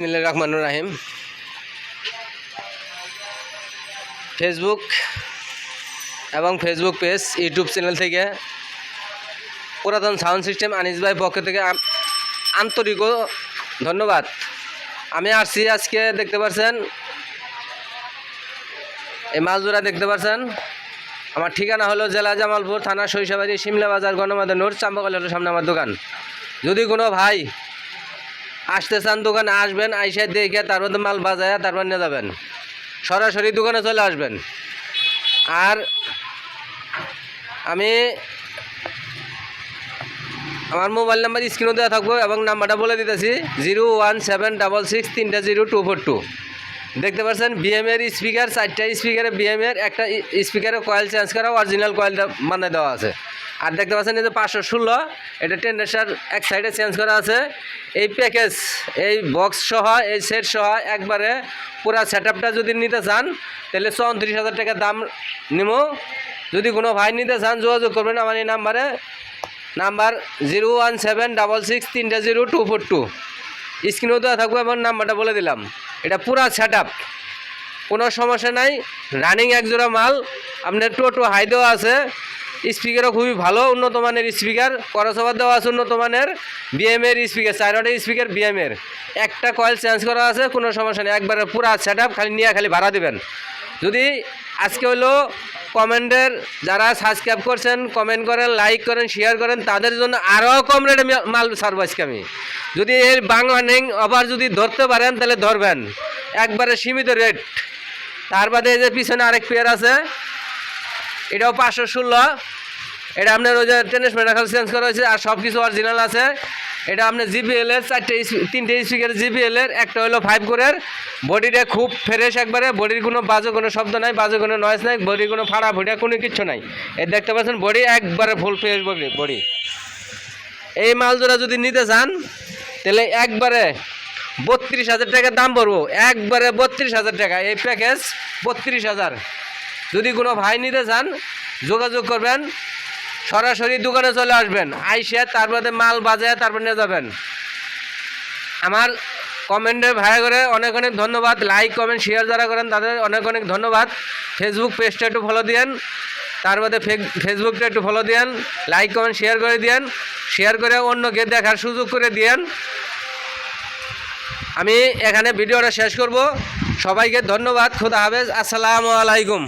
রহমানুর রাহিম। ফেসবুক এবং Facebook page YouTube channel থেকে পুরাতন সাউন্ড সিস্টেম আনিস ভাই পক্ষ থেকে আন্তরিক ধন্যবাদ। আমি আসছি আজকে, দেখতে পাচ্ছেন এই মালজোড়া দেখতে পাচ্ছেন আমার ঠিকানা হলো জেলা জামালপুর থানা সরিষাবাড়ি সিমলা বাজার, গণমাধ্যম নোট চাম্পাকলের সামনে আমার দোকান। যদি কোনো ভাই আসতে চান দোকানে, আসবেন, আইসা দেখে তারপর মাল বাজায় তারপর নিয়ে যাবেন। সরাসরি দোকানে চলে আসবেন। আর আমি আমার মোবাইল নাম্বার স্ক্রিনও দেওয়া থাকব এবং নাম্বারটা বলে দিতেছি, zero one seven double six তিনটা জিরো টু ফোর টু। দেখতে পাচ্ছেন বিএমের স্পিকার চারটা স্পিকারে বিএমের একটা স্পিকারে কয়েল চেঞ্জ করা অরিজিনাল কয়েলটা বানিয়ে দেওয়া আছে। আর দেখতে পাচ্ছেন এই যে পাঁচশো ষোলো, এটা টেন্ডার এক সাইডে চেঞ্জ করা আছে। এই প্যাকেজ এই বক্স সহ, এই সেট সহ একবারে পুরা সেট যদি নিতে চান, তাহলে চৌত্রিশ হাজার টাকা দাম নিব যদি কোনো ভাই নিতে চান, যোগাযোগ করবেন আমার এই নাম্বারে। Number zero one seven double six তিনটা জিরো টু ফোর টু। স্ক্রিনেও দেওয়া থাকব এবং নাম্বারটা বলে দিলাম। এটা পুরা সেট কোনো সমস্যা নাই। রানিং এক জোড়া মাল। আপনার টোটো হাই দেওয়া আছে। স্পিকারও খুবই ভালো, উন্নত মানের স্পিকার। করসভার দেওয়া আছে উন্নত মানের। বিএমের স্পিকার চারটা স্পিকার বিএমের একটা কয়েল চেঞ্জ করা আছে, কোনো সমস্যা নেই। একবারে পুরা সেট খালি নিয়ে খালি ভাড়া দেবেন। যদি আজকে হলো কমেন্টের যারা সাবস্ক্রাইব করছেন কমেন্ট করেন লাইক করেন শেয়ার করেন, তাদের জন্য আরও কম রেটে মাল ছাড়বো আজকে আমি। যদি এর বাংলা নেই, আবার যদি ধরতে পারেন, তাহলে ধরবেন। একবারে সীমিত রেট তার বাদে এই যে পিছনে আরেক পেয়ার আছে এটাও পাঁচশো ষোলো। এটা আপনার ওই যে টেনিস মেডাকাল চেঞ্জ করা হয়েছে আর সব কিছু অরিজিনাল আছে। এটা আপনার জিবিএল এর চারটে তিনটে স্পিকার জিবিএল এর, একটা হলো ফাইভ কোরের বডিটা খুব ফ্রেশ একবারে বডির কোনো বাজে কোনো শব্দ নাই, বাজে কোনো নয়েজ নাই বডির কোনো ফাড়া ফুটা কোনো কিচ্ছু নাই। এ দেখতে পাচ্ছেন বডি একবারে ফুল ফ্রেশ বডি বডি এই মাল জোড়া যদি নিতে চান, তাহলে একবারে বত্রিশ হাজার টাকা দাম পড়ব। একবারে বত্রিশ হাজার টাকা। এই প্যাকেজ বত্রিশ হাজার। যদি কোনো ভাই নিতে চান, যোগাযোগ করবেন। সরাসরি দোকানে চলে আসবেন। আইসে তারপরে মাল বাজায় তারপর নিয়ে যাবেন। আমার কমেন্টে ভাড়া করে অনেক অনেক ধন্যবাদ। লাইক কমেন্ট শেয়ার যারা করেন, তাদের অনেক অনেক ধন্যবাদ। ফেসবুক পেজটা একটু ফলো দিয়েন। তার মধ্যে ফেসবুকটা একটু ফলো দিয়েন। লাইক কমেন্ট শেয়ার করে দিয়েন। শেয়ার করে অন্যকে দেখার সুযোগ করে দিয়েন। আমি এখানে ভিডিওটা শেষ করব। সবাইকে ধন্যবাদ। খুদা হাফেজ। আসসালামু আলাইকুম।